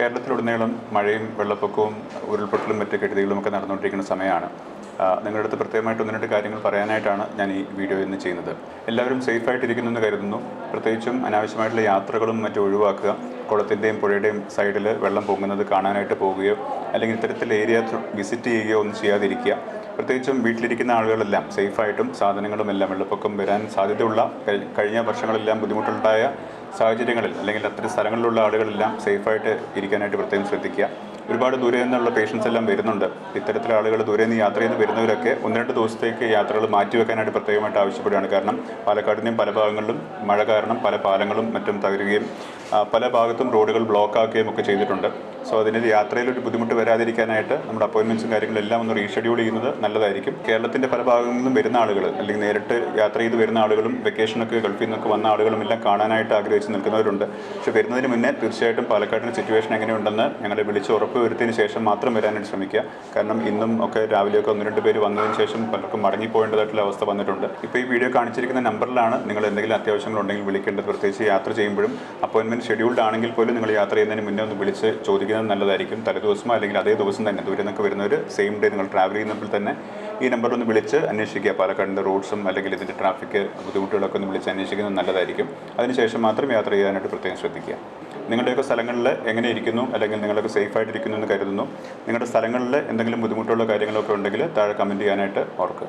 കേരളത്തിലുടനീളം മഴയും വെള്ളപ്പൊക്കവും ഉരുൾപൊട്ടലും മറ്റ് കെടുതികളും ഒക്കെ നടന്നുകൊണ്ടിരിക്കുന്ന സമയമാണ്. നിങ്ങളുടെ അടുത്ത് പ്രത്യേകമായിട്ട് ഒന്ന് രണ്ട് കാര്യങ്ങൾ പറയാനായിട്ടാണ് ഞാൻ ഈ വീഡിയോ ഇന്ന് ചെയ്യുന്നത്. എല്ലാവരും സേഫായിട്ടിരിക്കുന്നു എന്ന് കരുതുന്നു. പ്രത്യേകിച്ചും അനാവശ്യമായിട്ടുള്ള യാത്രകളും മറ്റും ഒഴിവാക്കുക. കുളത്തിന്റെയും പുഴയുടെയും സൈഡിൽ വെള്ളം പൊങ്ങുന്നത് കാണാനായിട്ട് പോവുകയോ അല്ലെങ്കിൽ ഇത്തരത്തിൽ ഏരിയ വിസിറ്റ് ചെയ്യുകയോ ഒന്നും ചെയ്യാതിരിക്കുക. പ്രത്യേകിച്ചും വീട്ടിലിരിക്കുന്ന ആളുകളെല്ലാം സേഫായിട്ടും സാധനങ്ങളും എല്ലാം വെള്ളപ്പൊക്കം വരാൻ സാധ്യതയുള്ള കഴിഞ്ഞ വർഷങ്ങളെല്ലാം ബുദ്ധിമുട്ടുണ്ടായ സാഹചര്യങ്ങളിൽ അല്ലെങ്കിൽ അത്തരം സ്ഥലങ്ങളിലുള്ള ആളുകളെല്ലാം സേഫായിട്ട് ഇരിക്കാനായിട്ട് പ്രത്യേകം ശ്രദ്ധിക്കുക. ഒരുപാട് ദൂരെ നിന്നുള്ള പേഷ്യൻസ് എല്ലാം വരുന്നുണ്ട്. ഇത്തരത്തിലുള്ള ആളുകൾ ദൂരെ നിന്ന് യാത്ര ചെയ്ത് വരുന്നവരൊക്കെ ഒന്ന് രണ്ട് ദിവസത്തേക്ക് യാത്രകൾ മാറ്റിവെക്കാനായിട്ട് പ്രത്യേകമായിട്ട് ആവശ്യപ്പെടുകയാണ്. കാരണം പാലക്കാടിന്റെയും പല ഭാഗങ്ങളിലും മഴ കാരണം പല പാലങ്ങളും മറ്റും തകരുകയും പല ഭാഗത്തും റോഡുകൾ ബ്ലോക്ക് ആക്കുകയും ഒക്കെ ചെയ്തിട്ടുണ്ട്. സോ അതിന് യാത്രയിൽ ഒരു ബുദ്ധിമുട്ട് വരാതിരിക്കാനായിട്ട് നമ്മുടെ അപ്പോയിൻമെന്റ്സും കാര്യങ്ങളെല്ലാം ഒന്ന് റീഷെഡ്യൂൾ ചെയ്യുന്നത് നല്ലതായിരിക്കും. കേരളത്തിന്റെ പല ഭാഗങ്ങളിൽ നിന്നും വരുന്ന ആളുകൾ അല്ലെങ്കിൽ നേരിട്ട് യാത്ര ചെയ്ത് വരുന്ന ആളുകളും വെക്കേഷനൊക്കെ ഗൾഫിൽ നിന്നൊക്കെ വന്ന ആളുകളും എല്ലാം കാണാനായിട്ട് ആഗ്രഹിച്ച് നിൽക്കുന്നവരുണ്ട്. പക്ഷേ വരുന്നതിന് മുന്നേ തീർച്ചയായിട്ടും പാലക്കാടിന്റെ സിറ്റുവേഷൻ എങ്ങനെയുണ്ടെന്ന് ഞങ്ങളെ വിളിച്ച് ഉറപ്പ് വരുത്തിയതിന് ശേഷം മാത്രം വരാനായിട്ട് ശ്രമിക്കുക. കാരണം ഇന്നും ഒക്കെ രാവിലെയൊക്കെ ഒന്ന് രണ്ട് പേര് വന്നതിന് ശേഷം പലർക്കും മടങ്ങിപ്പോകേണ്ടതായിട്ടുള്ള അവസ്ഥ വന്നിട്ടുണ്ട്. ഇപ്പോൾ ഈ വീഡിയോ കാണിച്ചിരിക്കുന്ന നമ്പറിലാണ് നിങ്ങൾ എന്തെങ്കിലും അത്യാവശ്യങ്ങളുണ്ടെങ്കിൽ വിളിക്കേണ്ടത്. പ്രത്യേകിച്ച് യാത്ര ചെയ്യുമ്പോഴും അപ്പോയിൻമെന്റ് ഷെഡ്യൂൾഡ് ആണെങ്കിൽ പോലും നിങ്ങൾ യാത്ര ചെയ്യുന്നതിന് മുന്നേ ഒന്ന് വിളിച്ച് ചോദിക്കുന്നത് നല്ലതായിരിക്കും. തലേദിവസമോ അല്ലെങ്കിൽ അതേ ദിവസം തന്നെ ദൂരെ നിന്നൊക്കെ വരുന്നവർ സെയിം ഡേ നിങ്ങൾ ട്രാവൽ ചെയ്യുന്നപ്പോൾ തന്നെ ഈ നമ്പർ ഒന്ന് വിളിച്ച് അന്വേഷിക്കുക. പാലക്കാടിന്റെ റോഡ്സും അല്ലെങ്കിൽ ഇതിന്റെ ട്രാഫിക് ബുദ്ധിമുട്ടുകളൊക്കെ ഒന്ന് വിളിച്ച് അന്വേഷിക്കുന്നത് നല്ലതായിരിക്കും. അതിനുശേഷം മാത്രം യാത്ര ചെയ്യാനായിട്ട് പ്രത്യേകം ശ്രദ്ധിക്കുക. നിങ്ങളുടെയൊക്കെ സ്ഥലങ്ങളിൽ എങ്ങനെ ഇരിക്കുന്നു അല്ലെങ്കിൽ നിങ്ങളൊക്കെ സേഫ് ആയിട്ടിരിക്കുന്നു എന്ന് കരുതുന്നു. നിങ്ങളുടെ സ്ഥലങ്ങളിൽ എന്തെങ്കിലും ബുദ്ധിമുട്ടുള്ള കാര്യങ്ങളൊക്കെ ഉണ്ടെങ്കിൽ താഴെ കമന്റ് ചെയ്യാനായിട്ട് ഓർക്കുക.